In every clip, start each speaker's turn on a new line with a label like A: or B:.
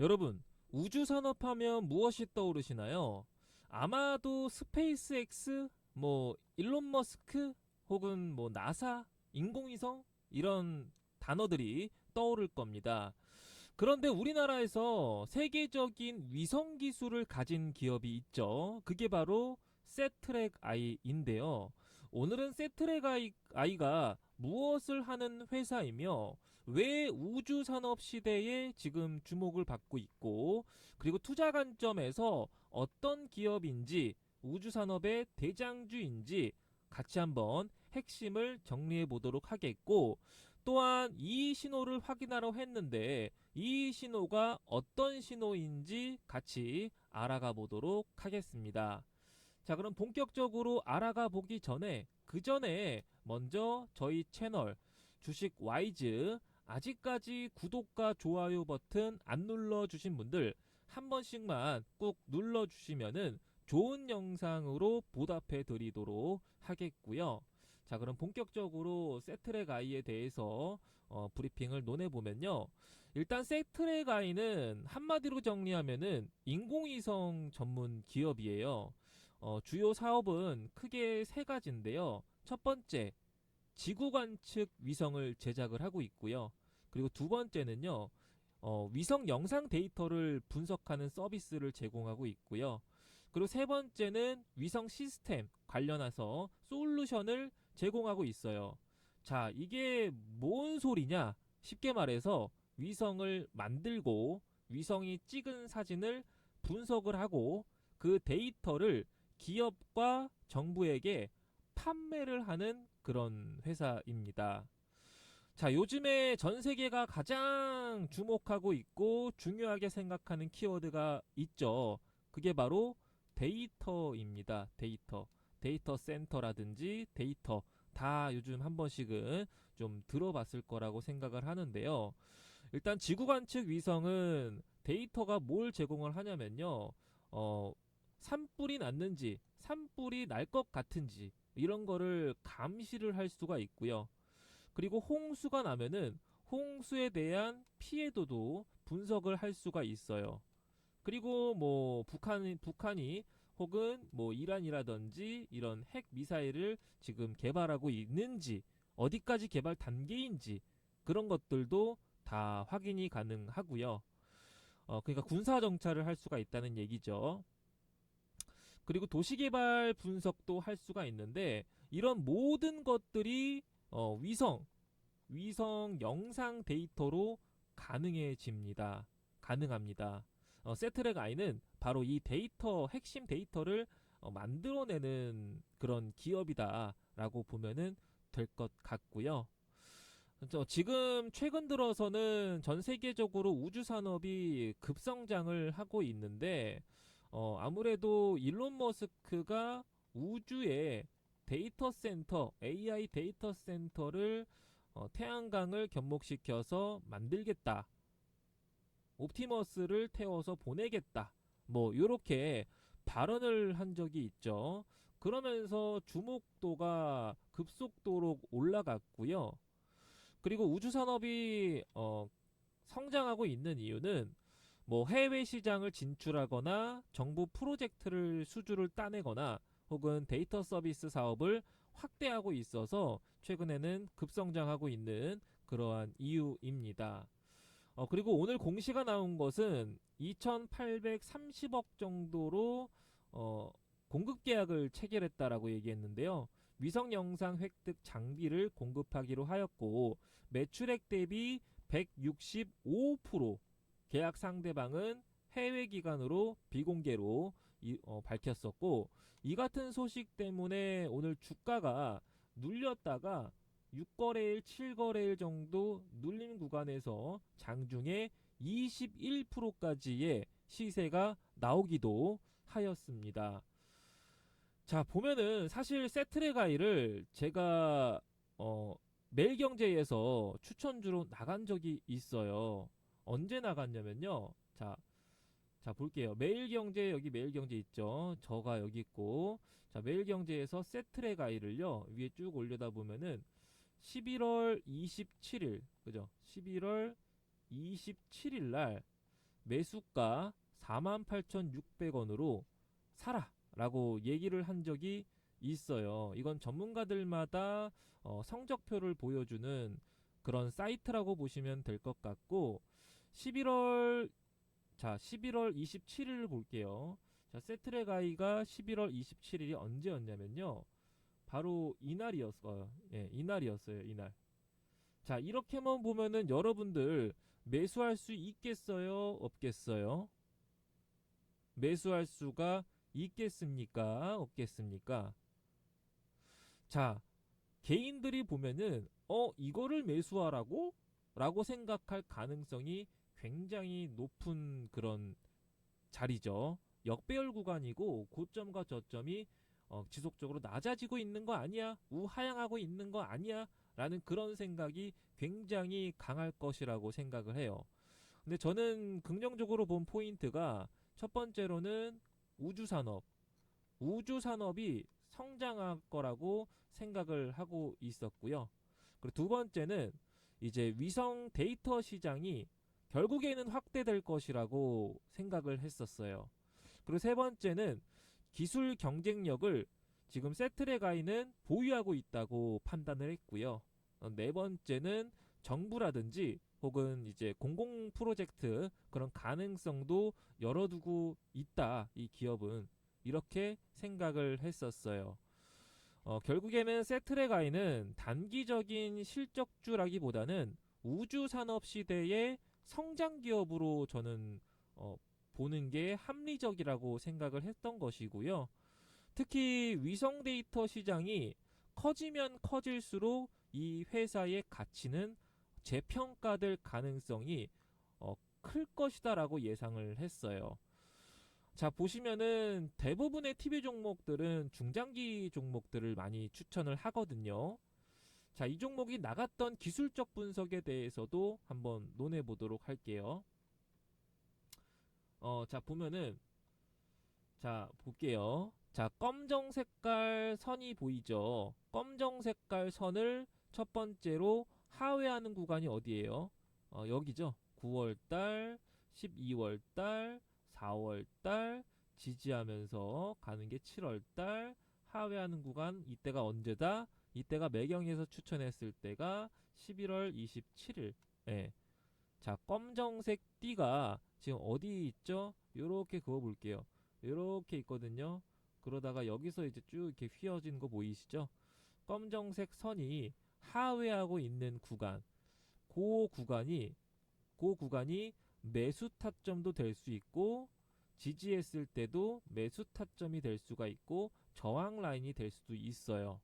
A: 여러분, 우주 산업하면 무엇이 떠오르시나요? 아마도 스페이스X, 뭐 일론 머스크 혹은 뭐 나사, 인공위성 이런 단어들이 떠오를 겁니다. 그런데 우리나라에서 세계적인 위성 기술을 가진 기업이 있죠. 그게 바로 세트렉 아이인데요. 오늘은 세트렉 아이, 아이가 무엇을 하는 회사이며 왜 우주 산업 시대에 지금 주목을 받고 있고 그리고 투자 관점에서 어떤 기업인지 우주 산업의 대장주인지 같이 한번 핵심을 정리해 보도록 하겠고 또한 이 신호를 확인하러 했는데 이 신호가 어떤 신호인지 같이 알아가 보도록 하겠습니다. 자, 그럼 본격적으로 알아가 보기 전에 그 전에 먼저 저희 채널 주식 와이즈 아직까지 구독과 좋아요 버튼 안 눌러 주신 분들 한 번씩만 꼭 눌러 주시면은 좋은 영상으로 보답해 드리도록 하겠고요. 자, 그럼 본격적으로 세트랙 아이에 대해서 어, 브리핑을 논해 보면요. 일단 세트랙 아이는 한마디로 정리하면은 인공위성 전문 기업이에요. 어, 주요 사업은 크게 세 가지인데요. 첫 번째, 지구 관측 위성을 제작을 하고 있고요. 그리고 두 번째는요, 어, 위성 영상 데이터를 분석하는 서비스를 제공하고 있고요. 그리고 세 번째는 위성 시스템 관련해서 솔루션을 제공하고 있어요. 자, 이게 뭔 소리냐? 쉽게 말해서 위성을 만들고 위성이 찍은 사진을 분석을 하고 그 데이터를 기업과 정부에게 판매를 하는 그런 회사입니다. 자, 요즘에 전 세계가 가장 주목하고 있고 중요하게 생각하는 키워드가 있죠. 그게 바로 데이터입니다. 데이터. 데이터 센터라든지 데이터. 다 요즘 한 번씩은 좀 들어봤을 거라고 생각을 하는데요. 일단 지구 관측 위성은 데이터가 뭘 제공을 하냐면요. 어, 산불이 났는지, 산불이 날 것 같은지, 이런 거를 감시를 할 수가 있고요. 그리고 홍수가 나면은 홍수에 대한 피해도도 분석을 할 수가 있어요. 그리고 뭐 북한 북한이 혹은 뭐 이란이라든지 이런 핵 미사일을 지금 개발하고 있는지 어디까지 개발 단계인지 그런 것들도 다 확인이 가능하고요. 어 그러니까 군사 정찰을 할 수가 있다는 얘기죠. 그리고 도시개발 분석도 할 수가 있는데 이런 모든 것들이 어, 위성 위성 영상 데이터로 가능해집니다. 가능합니다. 어, 세트랙 아이는 바로 이 데이터 핵심 데이터를 어, 만들어내는 그런 기업이다라고 보면은 될 것 같고요. 저 지금 최근 들어서는 전 세계적으로 우주 산업이 급성장을 하고 있는데 어, 아무래도 일론 머스크가 우주에 데이터 센터, AI 데이터 센터를 어, 태양광을 접목시켜서 만들겠다. 옵티머스를 태워서 보내겠다. 뭐 요렇게 발언을 한 적이 있죠. 그러면서 주목도가 급속도로 올라갔고요. 그리고 우주 산업이 어, 성장하고 있는 이유는 뭐 해외 시장을 진출하거나 정부 프로젝트를 수주를 따내거나 혹은 데이터 서비스 사업을 확대하고 있어서 최근에는 급성장하고 있는 그러한 이유입니다. 어, 그리고 오늘 공시가 나온 것은 2,830억 정도로 어, 공급 계약을 체결했다라고 얘기했는데요. 위성 영상 획득 장비를 공급하기로 하였고 매출액 대비 165% 계약 상대방은 해외 기관으로 비공개로 이, 어, 밝혔었고 이 같은 소식 때문에 오늘 주가가 눌렸다가 6거래일, 7거래일 정도 눌림 구간에서 장중에 21%까지의 시세가 나오기도 하였습니다. 자, 보면은 사실 세트레 가이를 제가 어 매일경제에서 추천주로 나간 적이 있어요. 언제 나갔냐면요. 자, 자 볼게요. 매일경제 여기 매일경제 있죠. 저가 여기 있고 자 매일경제에서 세트레 가이를요 위에 쭉 올려다 보면은 11월 27일 그죠? 11월 27일 날 매수가 48,600원으로 사라라고 얘기를 한 적이 있어요. 이건 전문가들마다 어, 성적표를 보여주는 그런 사이트라고 보시면 될 것 같고 11월 자 11월 27일을 볼게요. 자 세트레 가이가 11월 27일이 언제였냐면요. 바로 이날이었어요. 예, 이날이었어요. 이날. 자 이렇게만 보면은 여러분들 매수할 수 있겠어요? 없겠어요? 매수할 수가 있겠습니까? 없겠습니까? 자, 개인들이 보면은 어, 이거를 매수하라고? 라고 생각할 가능성이 굉장히 높은 그런 자리죠. 역배열 구간이고 고점과 저점이 어, 지속적으로 낮아지고 있는 거 아니야? 우하향하고 있는 거 아니야? 라는 그런 생각이 굉장히 강할 것이라고 생각을 해요. 근데 저는 긍정적으로 본 포인트가 첫 번째로는 우주산업. 우주산업이 성장할 거라고 생각을 하고 있었고요. 그리고 두 번째는 이제 위성 데이터 시장이 결국에는 확대될 것이라고 생각을 했었어요. 그리고 세 번째는 기술 경쟁력을 지금 세트레가이는 보유하고 있다고 판단을 했고요. 어, 네 번째는 정부라든지 혹은 이제 공공 프로젝트 그런 가능성도 열어두고 있다. 이 기업은 이렇게 생각을 했었어요. 어, 결국에는 세트레가이는 단기적인 실적주라기보다는 우주 산업 시대의 성장 기업으로 저는 어, 보는 게 합리적이라고 생각을 했던 것이고요. 특히 위성 데이터 시장이 커지면 커질수록 이 회사의 가치는 재평가될 가능성이 어, 클 것이다라고 예상을 했어요. 자 보시면은 대부분의 TV 종목들은 중장기 종목들을 많이 추천을 하거든요. 자 이 종목이 나갔던 기술적 분석에 대해서도 한번 논해 보도록 할게요. 어, 자 보면은 자 볼게요. 자 검정 색깔 선이 보이죠? 검정 색깔 선을 첫 번째로 하회하는 구간이 어디예요? 어, 여기죠. 9월달, 12월달, 4월달 지지하면서 가는 게 7월달 하회하는 구간 이때가 언제다? 이때가 매경에서 추천했을 때가 11월 27일. 예. 자, 검정색 띠가 지금 어디 있죠? 요렇게 그어 볼게요. 요렇게 있거든요. 그러다가 여기서 이제 쭉 이렇게 휘어진 거 보이시죠? 검정색 선이 하회하고 있는 구간. 그 구간이 그 구간이 매수 타점도 될 수 있고 지지했을 때도 매수 타점이 될 수가 있고 저항 라인이 될 수도 있어요.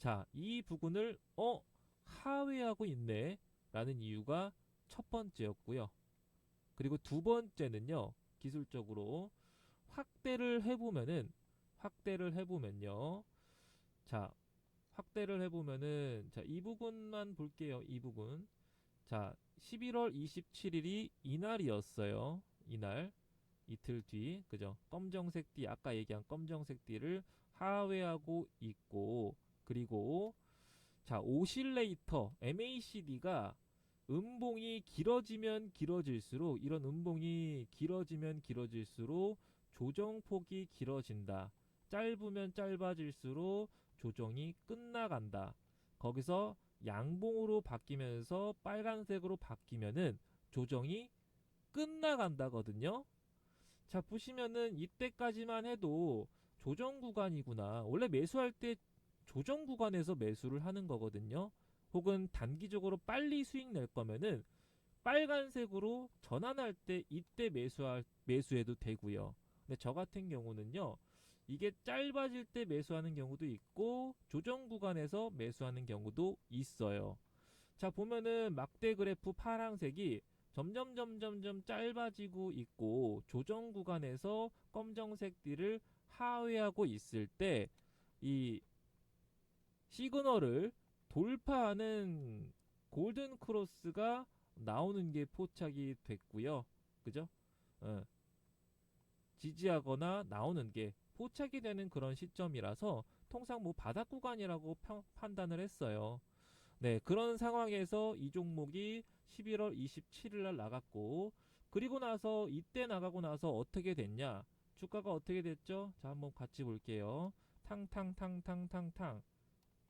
A: 자, 이 부분을 어 하회하고 있네 라는 이유가 첫 번째였고요. 그리고 두 번째는요. 기술적으로 확대를 해보면은 확대를 해보면요. 자, 확대를 해보면은 자, 이 부분만 볼게요. 이 부분. 자, 11월 27일이 이날이었어요. 이날. 이틀 뒤. 그죠? 검정색 띠 아까 얘기한 검정색 띠를 하회하고 있고 그리고 자, 오실레이터 MACD가 음봉이 길어지면 길어질수록 이런 음봉이 길어지면 길어질수록 조정폭이 길어진다. 짧으면 짧아질수록 조정이 끝나간다. 거기서 양봉으로 바뀌면서 빨간색으로 바뀌면은 조정이 끝나간다거든요. 자, 보시면은 이때까지만 해도 조정 구간이구나. 원래 매수할 때 조정 구간에서 매수를 하는 거거든요. 혹은 단기적으로 빨리 수익 낼 거면은 빨간색으로 전환할 때 이때 매수할 매수해도 되고요. 근데 저 같은 경우는요. 이게 짧아질 때 매수하는 경우도 있고 조정 구간에서 매수하는 경우도 있어요. 자 보면은 막대 그래프 파랑색이 점점 점점 점 짧아지고 있고 조정 구간에서 검정색 띠를 하회하고 있을 때 이 시그널을 돌파하는 골든 크로스가 나오는 게 포착이 됐고요. 그죠? 어. 지지하거나 나오는 게 포착이 되는 그런 시점이라서 통상 뭐 바닥 구간이라고 평, 판단을 했어요. 네, 그런 상황에서 이 종목이 11월 27일 날 나갔고 그리고 나서 이때 나가고 나서 어떻게 됐냐? 주가가 어떻게 됐죠? 자, 한번 같이 볼게요. 탕탕탕탕탕탕.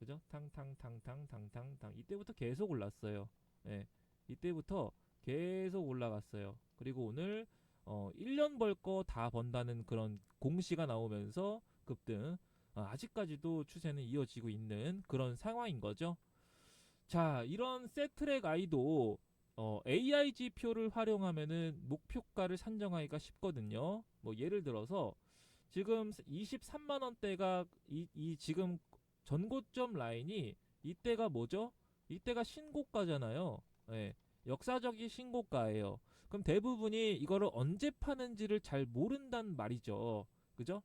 A: 그죠? 탕탕탕탕탕탕탕. 이때부터 계속 올랐어요. 예. 이때부터 계속 올라갔어요. 그리고 오늘 어 1년 벌 거 다 번다는 그런 공시가 나오면서 급등. 아, 아직까지도 추세는 이어지고 있는 그런 상황인 거죠. 자, 이런 세트랙 아이도 어, AI 지표를 활용하면은 목표가를 산정하기가 쉽거든요. 뭐 예를 들어서 지금 23만 원대가 이, 이 지금 전고점 라인이 이때가 뭐죠? 이때가 신고가잖아요. 예. 역사적인 신고가예요. 그럼 대부분이 이거를 언제 파는지를 잘 모른단 말이죠. 그죠?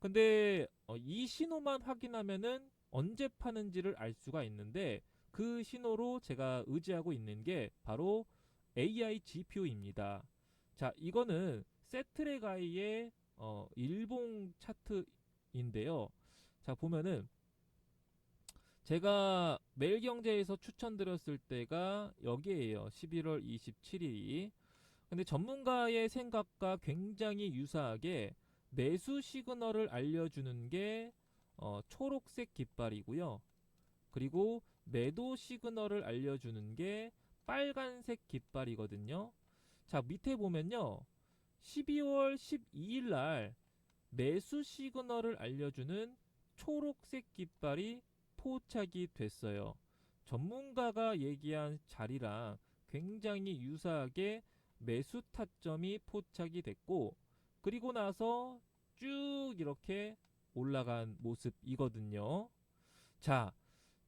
A: 근데 어, 이 신호만 확인하면은 언제 파는지를 알 수가 있는데 그 신호로 제가 의지하고 있는 게 바로 AI GPU입니다. 자, 이거는 세트레가이의 어, 일봉 차트인데요. 자, 보면은 제가 매일경제에서 추천드렸을 때가 여기에요. 11월 27일이. 근데 전문가의 생각과 굉장히 유사하게 매수 시그널을 알려주는 게 어, 초록색 깃발이고요. 그리고 매도 시그널을 알려주는 게 빨간색 깃발이거든요. 자, 밑에 보면요. 12월 12일 날 매수 시그널을 알려주는 초록색 깃발이 포착이 됐어요. 전문가가 얘기한 자리랑 굉장히 유사하게 매수 타점이 포착이 됐고, 그리고 나서 쭉 이렇게 올라간 모습이거든요. 자,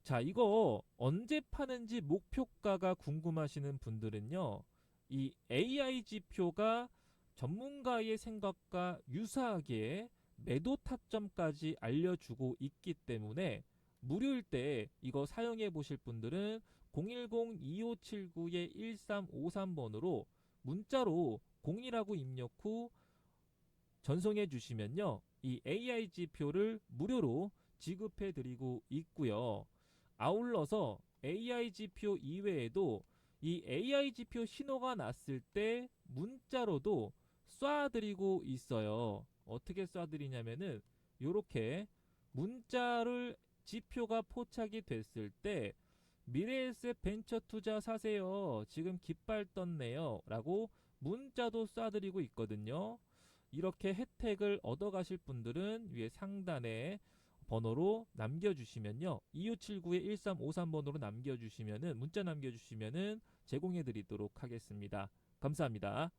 A: 자, 이거 언제 파는지 목표가가 궁금하시는 분들은요. 이 AI 지표가 전문가의 생각과 유사하게 매도 타점까지 알려주고 있기 때문에 무료일 때 이거 사용해 보실 분들은 010-2579-1353번으로 문자로 0이라고 입력 후 전송해 주시면요. 이 AI 지표를 무료로 지급해 드리고 있고요. 아울러서 AI 지표 이외에도 이 AI 지표 신호가 났을 때 문자로도 쏴드리고 있어요. 어떻게 쏴드리냐면은 요렇게 문자를 지표가 포착이 됐을 때 미래에셋 벤처 투자 사세요. 지금 깃발 떴네요. 라고 문자도 쏴드리고 있거든요. 이렇게 혜택을 얻어 가실 분들은 위에 상단에 번호로 남겨주시면요. 2579-1353번으로 남겨주시면은, 문자 남겨주시면은 제공해 드리도록 하겠습니다. 감사합니다.